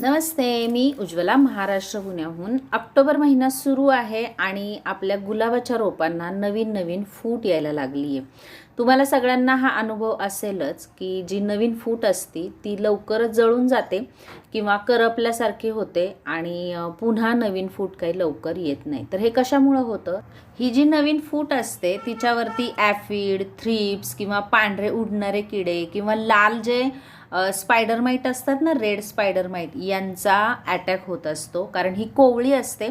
नमस्ते मी उज्ज्वला महाराष्ट्र पुण्याहून. ऑक्टोबर महिना सुरू आहे आणि आपल्या गुलाबाच्या रोपांना नवीन नवीन फूट यायला लागली आहे तुम्हाला सगळ्यांना हा अनुभव असेलच की जी नवीन फूट असती ती लवकरच जळून जाते किंवा करपल्यासारखी होते आणि पुन्हा नवीन फूट काही लवकर येत नाही. तर हे कशामुळं होतं? ही जी नवीन फूट असते तिच्यावरती ॲफिड थ्रिप्स किंवा पांढरे उडणारे किडे किंवा लाल जे स्पायडर माईट असतात ना रेड स्पायडर माईट यांचा अटॅक होत असतो. कारण ही कोवळी असते.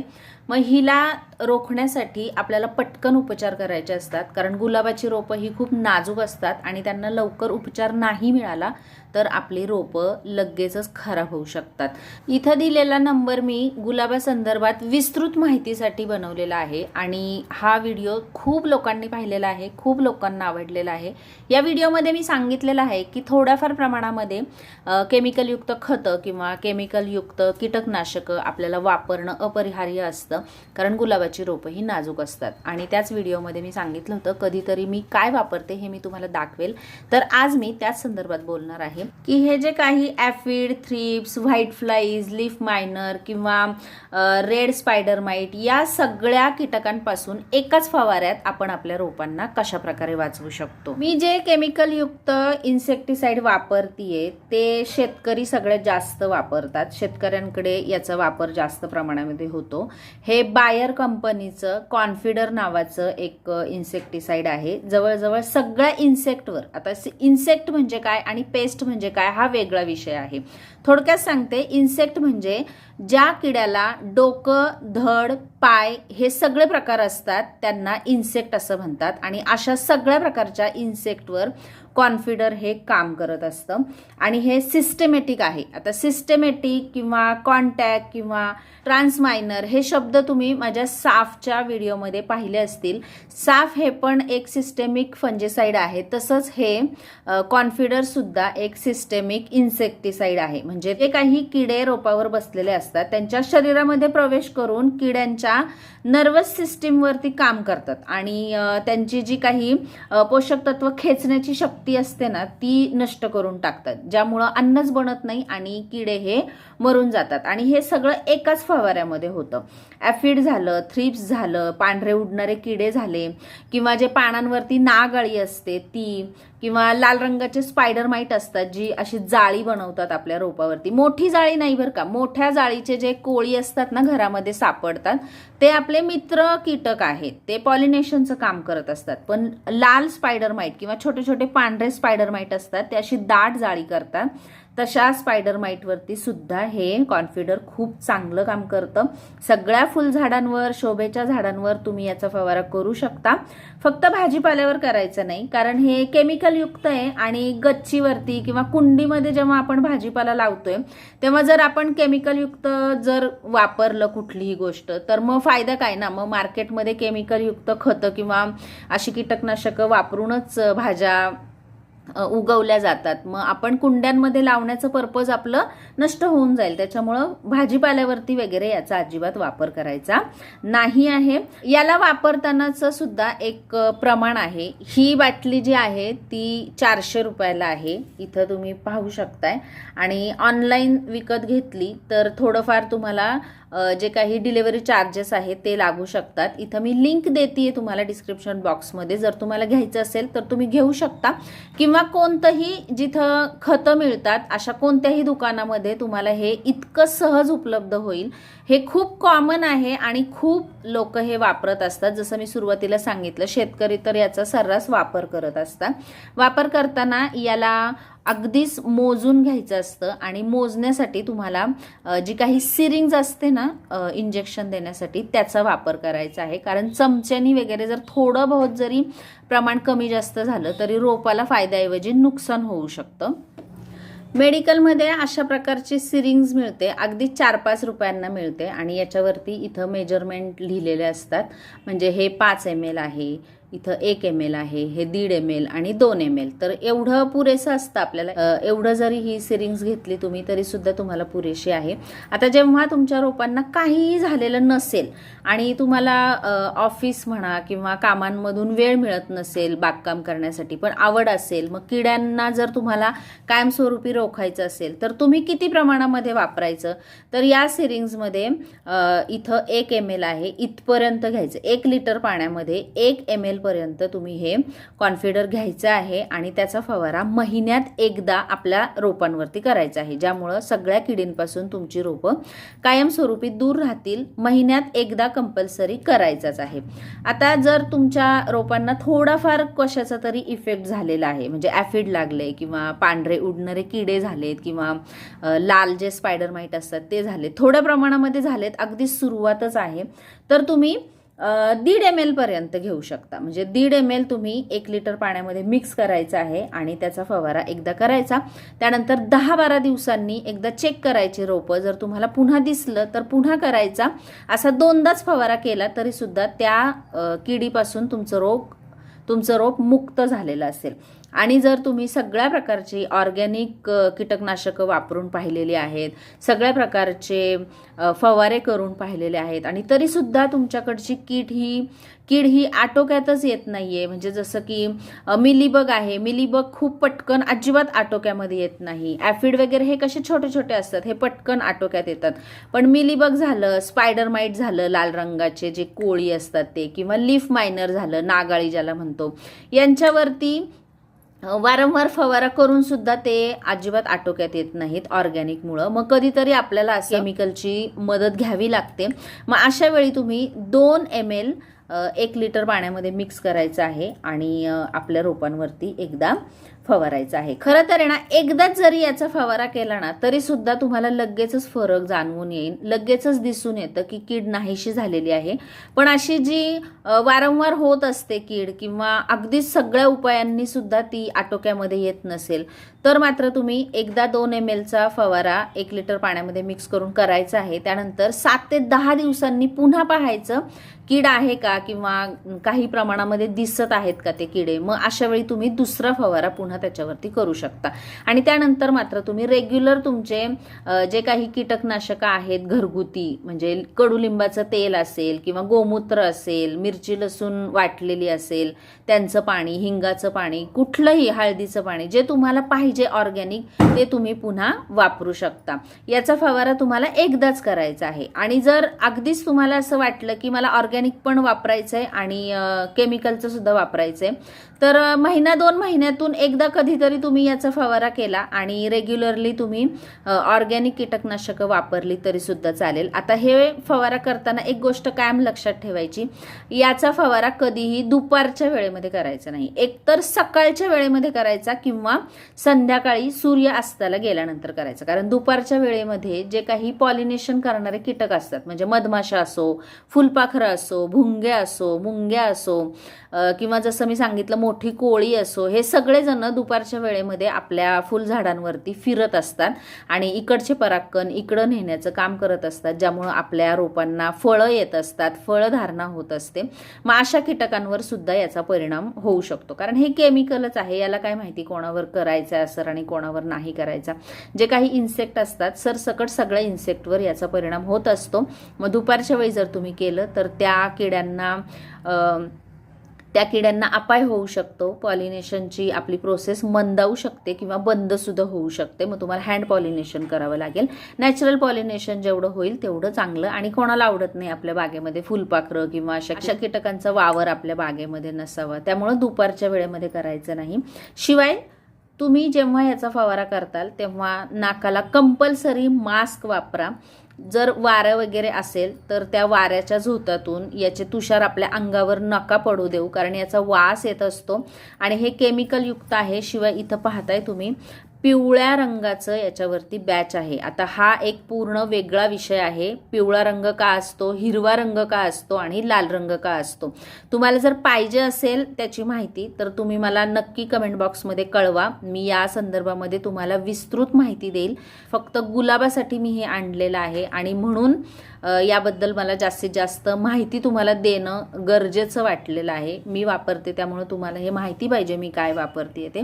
मग हिला रोखण्यासाठी आपल्याला पटकन उपचार करायचे असतात. कारण गुलाबाची रोपं ही खूप नाजूक असतात आणि त्यांना लवकर उपचार नाही मिळाला तर आपली रोपं लगेचच खराब होऊ शकतात. इथं दिलेला नंबर मी गुलाबासंदर्भात विस्तृत माहितीसाठी बनवलेला आहे आणि हा व्हिडिओ खूप लोकांनी पाहिलेला आहे खूप लोकांना आवडलेला आहे. या व्हिडिओमध्ये मी सांगितलेलं आहे की थोड्याफार प्रमाणामध्ये शेतीमध्ये केमिकलयुक्त खतं किंवा केमिकलयुक्त कीटकनाशकं आपल्याला वापरणं अपरिहार्य असतं कारण गुलाबाची रोपं ही नाजूक असतात. आणि त्याच व्हिडिओमध्ये मी सांगितलं होतं कधीतरी मी काय वापरते हे मी तुम्हाला दाखवेल. तर आज मी त्याच संदर्भात बोलणार आहे की हे जे काही aphid thrips white flies leaf miner किंवा रेड स्पायडर माईट या सगळ्या कीटकांपासून एकाच फवाऱ्यात आपण आपल्या रोपांना कशा प्रकारे वाचवू शकतो? मी जे केमिकलयुक्त इन्सेक्टिसाइड वापरतीये ते शेतकरी सगळ्यात जास्त वापरतात. शेतकऱ्यांकडे याचा वापर जास्त प्रमाणामध्ये होतो. हे बायर कंपनीचं कॉन्फिडर नावाचं एक इन्सेक्टिसाइड आहे. जवळजवळ सगळ्या इन्सेक्टवर आता इन्सेक्ट म्हणजे काय आणि पेस्ट म्हणजे काय हा वेगळा विषय आहे. थोडक्यात सांगते इन्सेक्ट म्हणजे ज्या किड्याला डोकं धड पाय हे सगळे प्रकार असतात त्यांना इन्सेक्ट असं म्हणतात. आणि अशा सगळ्या प्रकारच्या इन्सेक्टवर कॉन्फिडर हे काम करत असतं. आणि हे सिस्टमॅटिक आहे. आता सिस्टमॅटिक किंवा कॉन्टॅक्ट किंवा ट्रान्समायनर हे शब्द तुम्ही माझ्या साफच्या व्हिडिओमध्ये पाहिले असतील. साफ हे पण एक सिस्टेमिक फंजेसाईड आहे. तसंच हे कॉन्फिडरसुद्धा एक सिस्टेमिक इन्सेक्टिसाईड आहे. म्हणजे जे काही किडे रोपावर बसलेले असतात त्यांच्या शरीरामध्ये प्रवेश करून किड्यांच्या नर्वस सिस्टीमवरती काम करतात. आणि त्यांची जी काही पोषक तत्व खेचण्याची शक्ती असते ना ती नष्ट करून टाकतात ज्यामुळं अन्नच बनत नाही आणि किडे हे मरून जातात. आणि हे सगळं एकाच फवाऱ्यामध्ये होतं. ॲफिड झालं थ्रिप्स झालं पांढरे उडणारे किडे झाले किंवा जे पानांवरती नागअळी असते ती किंवा लाल रंगाचे स्पायडर माईट असतात जी अशी जाळी बनवतात आपल्या रोपावरती. मोठी जाळी नाही बरं का मोठ्या जाळीचे जे कोळी असतात ना घरामध्ये सापडतात ते आपले मित्र कीटक आहेत. ते पॉलिनेशनचं काम करत असतात. पण लाल स्पायडर माईट किंवा छोटे छोटे पांढरे स्पायडर माईट असतात ते अशी दाट जाळी करतात. तशा स्पायडर माईटवरती सुद्धा हे कॉन्फिडर खूप चांगलं काम करतं. सगळ्या फुलझाडांवर शोभेच्या झाडांवर तुम्ही याचा फवारा करू शकता. फक्त भाजीपाल्यावर करायचं नाही कारण हे केमिकलयुक्त आहे आणि गच्चीवरती किंवा कुंडीमध्ये जेव्हा आपण भाजीपाला लावतोय तेव्हा जर आपण केमिकलयुक्त जर वापरलं कुठलीही गोष्ट तर मग फायदा काय ना? मग मार्केटमध्ये केमिकलयुक्त खतं किंवा अशी कीटकनाशकं वापरूनच भाज्या उगवल्या जातात. मग आपण कुंड्यांमध्ये लावण्याचं पर्पज आपलं नष्ट होऊन जाईल. त्याच्यामुळं भाजीपाल्यावरती वगैरे याचा अजिबात वापर करायचा नाही आहे. याला वापरतानाच सुद्धा एक प्रमाण आहे. ही बाटली जी आहे ती चारशे रुपयाला आहे. इथं तुम्ही पाहू शकताय. आणि ऑनलाईन विकत घेतली तर थोडंफार तुम्हाला जे काही डिलेवरी चार्जेस आहेत ते लागू शकतात. इथं मी लिंक देते तुम्हाला डिस्क्रिप्शन बॉक्समध्ये जर तुम्हाला घ्यायचं असेल तर तुम्ही घेऊ शकता. किंवा कोणतंही जिथं खतं मिळतात अशा कोणत्याही दुकानामध्ये तुम्हाला हे इतकं सहज उपलब्ध होईल. हे खूप कॉमन आहे आणि खूप लोक हे वापरत असतात. जसं मी सुरुवातीला सांगितलं शेतकरी तर याचा सर्रास वापर करत असतात. वापर करताना याला अगदीच मोजून घ्यायचं असतं आणि मोजण्यासाठी तुम्हाला जी काही सिरिंग्ज असते ना इंजेक्शन देण्यासाठी त्याचा वापर करायचा आहे. कारण चमच्यानी वगैरे जर थोडं बहुत जरी प्रमाण कमी जास्त झालं तरी रोपाला फायद्याऐवजी नुकसान होऊ शकतं. मेडिकलमध्ये अशा प्रकारची सिरिंग्ज मिळते. अगदी चार पाच रुपयांना मिळते आणि याच्यावरती इथं मेजरमेंट लिहिलेले असतात. म्हणजे हे पाच एम एल आहे इथं एक एम एल आहे हे दीड एम एल आणि दोन एम एल तर एवढं पुरेसं असतं आपल्याला. एवढं जरी ही सिरिंग्स घेतली तुम्ही तरी सुद्धा तुम्हाला पुरेशी आहे. आता जेव्हा तुमच्या रोपांना काहीही झालेलं नसेल आणि तुम्हाला ऑफिस म्हणा किंवा कामांमधून वेळ मिळत नसेल बागकाम करण्यासाठी पण आवड असेल मग किड्यांना जर तुम्हाला कायमस्वरूपी रोखायचं असेल तर तुम्ही किती प्रमाणामध्ये वापरायचं? तर या सिरिंग्समध्ये इथं एक एम एल आहे इथपर्यंत घ्यायचं. एक लिटर पाण्यामध्ये एक एम एल असेलपर्यंत तुम्ही हे कॉन्फिडर घ्यायचं आहे आणि त्याचा फवारा महिन्यात एकदा आपल्या रोपांवरती करायचा आहे ज्यामुळं सगळ्या किडींपासून तुमची रोपं कायमस्वरूपी दूर राहतील महिन्यात एकदा कंपल्सरी करायचाच आहे. आता जर तुमच्या रोपांना थोडाफार कशाचा तरी इफेक्ट झालेला आहे म्हणजे ॲफिड लागले किंवा पांढरे उडणारे किडे झालेत किंवा लाल जे स्पायडर माईट असतात ते झाले थोड्या प्रमाणामध्ये झालेत अगदी सुरुवातच आहे तर तुम्ही दीड एम एलपर्यंत घेऊ शकता. म्हणजे दीड एम एल तुम्ही एक लिटर पाण्यामध्ये मिक्स करायचं आहे आणि त्याचा फवारा एकदा करायचा. त्यानंतर दहा बारा दिवसांनी एकदा चेक करायची रोपं. जर तुम्हाला पुन्हा दिसलं तर पुन्हा करायचा. असा दोनदाच फवारा केला तरीसुद्धा त्या किडीपासून तुमचं रोग तुमचं रोप मुक्त झालेलं असेल. आणि जर तुम्ही सगळ्या प्रकारची ऑर्गॅनिक कीटकनाशकं वापरून पाहिलेली आहेत सगळ्या प्रकारचे फवारे करून पाहिलेले आहेत आणि तरीसुद्धा तुमच्याकडची कीट ही कीड ही आटोक्यातच येत नाही आहे म्हणजे जसं की मिलीबग आहे. मिलीबग खूप पटकन अजिबात आटोक्यामध्ये येत नाही. ॲफिड वगैरे हे कसे छोटे छोटे असतात हे पटकन आटोक्यात येतात. पण मिलीबग झालं स्पायडर माईट झालं लाल रंगाचे जे कोळी असतात ते किंवा लीफ मायनर झालं नागाळी ज्याला म्हणतो यांच्यावरती वारंवार फवारा करून सुद्धा ते अजिबात आटोक्यात येत नाहीत ऑर्गॅनिकमुळं मग कधीतरी आपल्याला केमिकलची मदत घ्यावी लागते. मग अशा वेळी तुम्ही दोन एम एल एक लिटर पाण्यामध्ये मिक्स करायचं आहे आणि आपल्या रोपांवरती एकदा फवारायचा आहे. खरं तर आहे ना एकदाच जरी याचा फवारा केला ना तरी सुद्धा तुम्हाला लगेचच फरक जाणवून येईल. लगेचच दिसून येतं की कीड नाहीशी झालेली आहे. पण अशी जी वारंवार होत असते कीड किंवा अगदीच सगळ्या उपायांनी सुद्धा ती आटोक्यामध्ये येत नसेल तर मात्र तुम्ही एकदा दोन एम एलचा फवारा एक लिटर पाण्यामध्ये मिक्स करून करायचा आहे. त्यानंतर सात ते दहा दिवसांनी पुन्हा पाहायचं कीड आहे का किंवा काही प्रमाणामध्ये दिसत आहेत का ते किडे? मग अशा वेळी तुम्ही दुसरा फवारा पुन्हा त्याच्यावरती करू शकता. आणि त्यानंतर मात्र तुम्ही रेग्युलर तुमचे जे काही कीटकनाशकं आहेत घरगुती म्हणजे कडुलिंबाचं तेल असेल किंवा गोमूत्र असेल मिरची लसूण वाटलेली असेल त्यांचं पाणी हिंगाचं पाणी कुठलंही हळदीचं पाणी जे तुम्हाला पाहिजे ऑर्गॅनिक ते तुम्ही पुन्हा वापरू शकता. याचा फवारा तुम्हाला एकदाच करायचा आहे. आणि जर अगदीच तुम्हाला असं वाटलं की मला ऑर्गॅनिक पण वापरायचं आहे आणि केमिकलचं सुद्धा वापरायचं आहे तर महिना दोन महिन्यातून एकदा कधीतरी तुम्ही याचा फवारा केला आणि रेग्युलरली तुम्ही ऑर्गॅनिक कीटकनाशकं वापरली तरी सुद्धा चालेल. आता हे फवारा करताना एक गोष्ट कायम लक्षात ठेवायची याचा फवारा कधीही दुपारच्या वेळेमध्ये करायचा नाही. एकतर सकाळच्या वेळेमध्ये करायचा किंवा संध्याकाळी सूर्य अस्ताला गेल्यानंतर करायचा. कारण दुपारच्या वेळेमध्ये जे काही पॉलिनेशन करणारे कीटक असतात म्हणजे मधमाशा असो फुलपाखरं असो भुंगे असो मुंग्या असो किंवा जसं मी सांगितलं मोठी कोळी असो हे सगळेजण दुपारच्या वेळेमध्ये आपल्या फुलझाडांवरती फिरत असतात आणि इकडचे परागकण इकडं नेण्याचं काम करत असतात ज्यामुळं आपल्या रोपांना फळं येत असतात फळधारणा होत असते. मग अशा कीटकांवर सुद्धा याचा परिणाम होऊ शकतो. कारण हे केमिकलच आहे याला काय माहिती कोणावर करायचं आहे असर आणि कोणावर नाही करायचा. जे काही इन्सेक्ट असतात सरसकट सगळ्या इन्सेक्टवर याचा परिणाम होत असतो. मग दुपारच्या वेळी जर तुम्ही केलं तर त्या किड्यांना त्या किड्यांना अपाय होऊ शकतो. पॉलिनेशनची आपली प्रोसेस मंदावू शकते किंवा बंद सुद्धा होऊ शकते. मग तुम्हाला हँड पॉलिनेशन करावं लागेल. नॅचरल पॉलिनेशन जेवढं होईल तेवढं चांगलं आणि कोणाला आवडत नाही आपल्या बागेमध्ये फुलपाखरं किंवा अशा अशा कीटकांचा वावर आपल्या बागेमध्ये नसावा. त्यामुळं दुपारच्या वेळेमध्ये करायचं नाही. शिवाय तुम्ही जेव्हा याचा फवारा करताल तेव्हा नाकाला कंपल्सरी मास्क वापरा. जर वारं वगैरे असेल तर त्या वाऱ्याच्या झोतातून याचे तुषार आपल्या अंगावर नका पडू देऊ कारण याचा वास येत असतो. आणि हे केमिकलयुक्त आहे शिवाय इथं पाहताय तुम्ही. पिवळ्या रंगाचं याच्यावरती बॅच आहे. आता हा एक पूर्ण वेगळा विषय आहे. पिवळा रंग का असतो? हिरवा रंग का असतो? आणि लाल रंग का असतो? तुम्हाला जर पाहिजे असेल त्याची माहिती तर तुम्ही मला नक्की कमेंट बॉक्समध्ये कळवा. मी या संदर्भामध्ये तुम्हाला विस्तृत माहिती देईल. फक्त गुलाबासाठी मी हे आणलेलं आहे. आणि म्हणून याबद्दल मला जास्तीत जास्त माहिती तुम्हाला देणं गरजेचं वाटलेलं आहे. मी वापरते त्यामुळे तुम्हाला हे माहिती पाहिजे मी काय वापरते ते.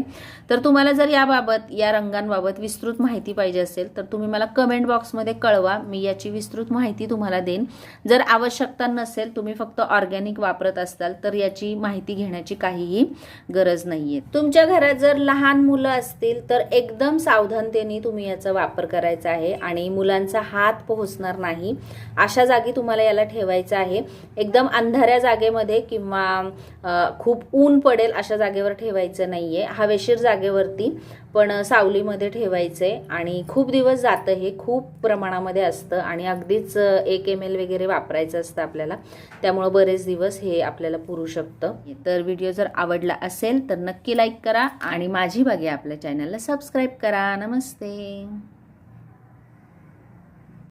तर तुम्हाला जर याबाबत या या रंगांबाबत विस्तृत माहिती पाहिजे असेल तर तुम्ही मला कमेंट बॉक्समध्ये कळवा. मी याची विस्तृत माहिती तुम्हाला देईन. जर आवश्यकता नसेल तुम्ही फक्त ऑर्गॅनिक वापरत असाल तर याची माहिती घेण्याची काहीही गरज नाहीये. तुमच्या घरात जर लहान मुलं असतील तर एकदम सावधानतेने तुम्ही याचा वापर करायचा आहे आणि मुलांचा हात पोहोचणार नाही. अशा जागी तुम्हाला याला ठेवायचं आहे. एकदम अंधाऱ्या जागेमध्ये किंवा खूप ऊन पडेल अशा जागेवर ठेवायचं नाहीये. हवेशीर जागेवरती पण सावलीमध्ये ठेवायचे आणि खूप दिवस जातं हे खूप प्रमाणामध्ये असतं आणि अगदीच एक एम एल वगैरे वापरायचं असतं आपल्याला. त्यामुळं बरेच दिवस हे आपल्याला पुरू शकतं. तर व्हिडिओ जर आवडला असेल तर नक्की लाईक करा आणि माझी बागे आपल्या चॅनलला सबस्क्राईब करा. नमस्ते.